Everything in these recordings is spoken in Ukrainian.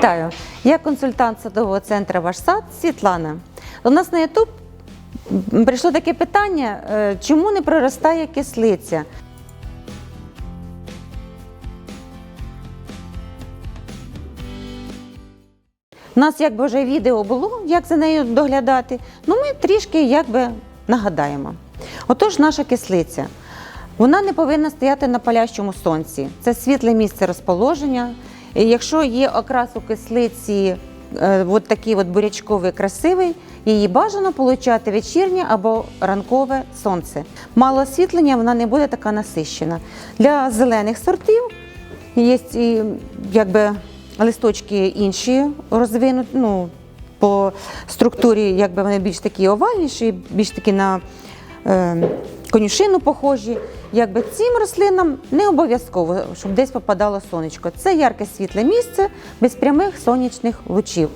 Вітаю! Я консультант садового центру Ваш сад Світлана. До нас на YouTube прийшло таке питання: е, чому не проростає кислиця? У нас якби вже відео було, як за нею доглядати. Ну ми трішки якби нагадаємо. Отож, наша кислиця. Вона не повинна стояти на палящому сонці. Це світле місце розположення. Якщо є окрас у кислиці е, от такий от бурячковий красивий, її бажано получати вечірнє або ранкове сонце. Мало освітлення, вона не буде така насищена. Для зелених сортів є якби листочки інші розвинуті, ну, по структурі, якби вони більш такі овальніші, більш такі на е, конюшину похожі. Якби цим рослинам не обов'язково, щоб десь попадало сонечко. Це ярке світле місце без прямих сонячних лучів.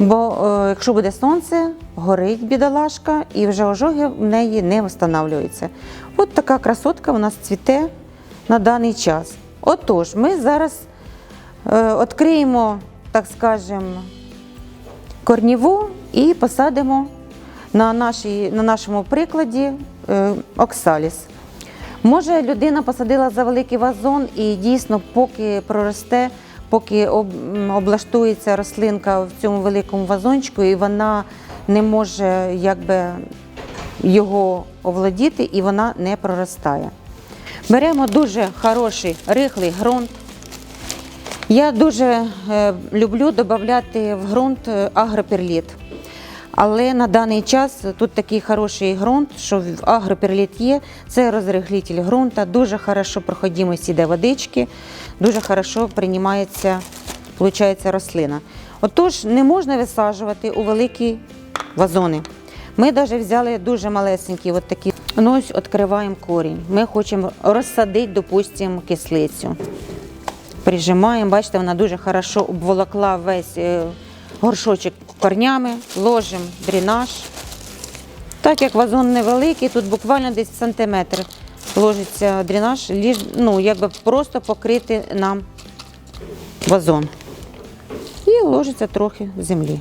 Бо е, якщо буде сонце, горить бідолашка, і вже ожоги в неї не встановлюються. От така красотка у нас цвіте на даний час. Отож, ми зараз е, відкриємо, так скажемо, корніву і посадимо на, нашій, на нашому прикладі е, оксаліс. Може, людина посадила за великий вазон і дійсно, поки проросте, поки об, облаштується рослинка в цьому великому вазончику, і вона не може якби, його овладіти, і вона не проростає. Беремо дуже хороший рихлий ґрунт. Я дуже е, люблю додати в ґрунт е, агроперліт. Але на даний час тут такий хороший ґрунт, що агроперліт є, це розрихлитель ґрунта, дуже хорошо проходимость іде водички, дуже хорошо приймається получається, рослина. Отож, не можна висаджувати у великі вазони. Ми навіть взяли дуже малесенькі, от такі. Ну, ось відкриваємо корінь. Ми хочемо розсадити, допустимо, кислицю. Прижимаємо, бачите, вона дуже хорошо обволокла весь е, горшочок корнями, ложимо дренаж. Так як вазон невеликий, тут буквально десь сантиметр ложиться дренаж, ну, якби просто покрити нам вазон. І ложиться трохи землі.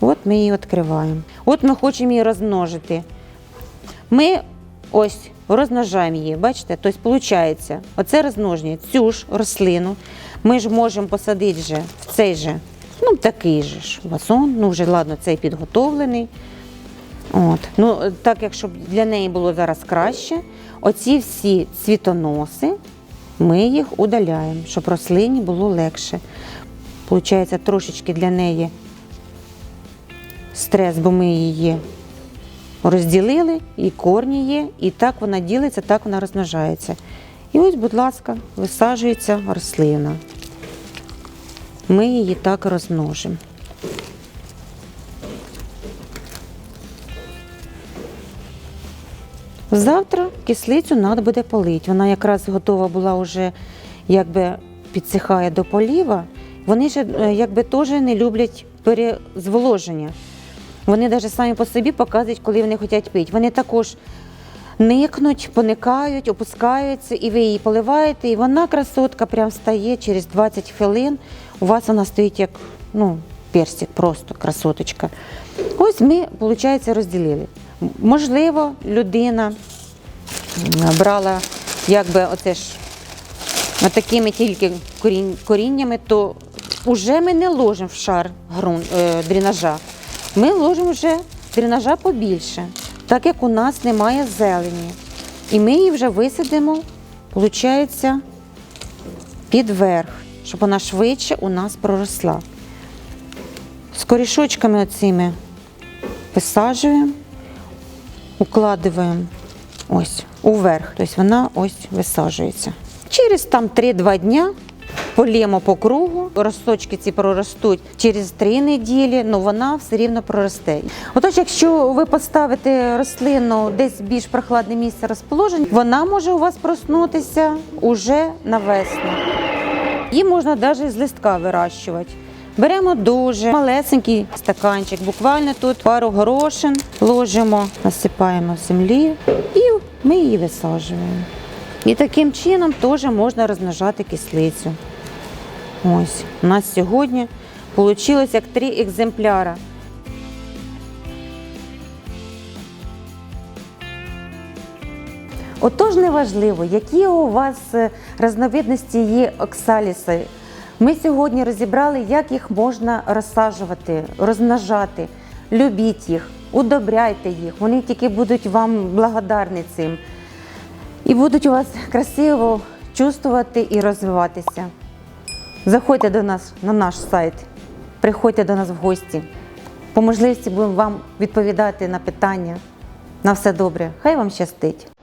От ми її відкриваємо. От ми хочемо її розмножити. Ми ось розмножаємо її, бачите? Тобто, виходить, оце розмноження, цю ж рослину ми ж можемо посадити вже в цей же, ну такий же ж вазон, ну вже ладно, цей підготовлений. От. Ну, так як щоб для неї було зараз краще, оці всі цвітоноси ми їх удаляємо, щоб рослині було легше. Получається, трошечки для неї стрес, бо ми її розділили, і корні є, і так вона ділиться, так вона розмножається. І ось, будь ласка, висаджується рослина. Ми її так розмножимо. Завтра кислицю треба буде полити. Вона якраз готова була вже, якби підсихає до поліва. Вони ж е, якби теж не люблять перезволоження. Вони навіть самі по собі показують, коли вони хочуть пити. Вони також никнуть, поникають, опускаються, і ви її поливаєте, і вона красотка прям стає через 20 хвилин. У вас вона стоїть як ну, персик, просто красоточка. Ось ми, виходить, розділили. Можливо, людина брала якби оце ж такими тільки коріннями, то вже ми не ложимо в шар е, дренажа. Ми ложимо вже дренажа побільше, так як у нас немає зелені. І ми її вже висадимо, виходить, під щоб вона швидше у нас проросла. З корішочками оцими висаджуємо, укладуємо ось уверх. Тобто вона ось висаджується. Через там 3-2 дня полємо по кругу, росточки ці проростуть через 3 неділі, але вона все рівно проросте. Отож, якщо ви поставите рослину десь більш прохладне місце розположення, вона може у вас проснутися уже на весну. Її можна навіть з листка вирощувати. Беремо дуже малесенький стаканчик, буквально тут пару горошин, ложимо, насипаємо землі і ми її висаджуємо. І таким чином теж можна розмножати кислицю. Ось, у нас сьогодні вийшло як три екземпляра. Отож, неважливо, які у вас е, різновидності є оксаліси. Ми сьогодні розібрали, як їх можна розсаджувати, розмножати. Любіть їх, удобряйте їх, вони тільки будуть вам благодарні цим. І будуть у вас красиво чувствувати і розвиватися. Заходьте до нас на наш сайт, приходьте до нас в гості. По можливості будемо вам відповідати на питання. На все добре. Хай вам щастить!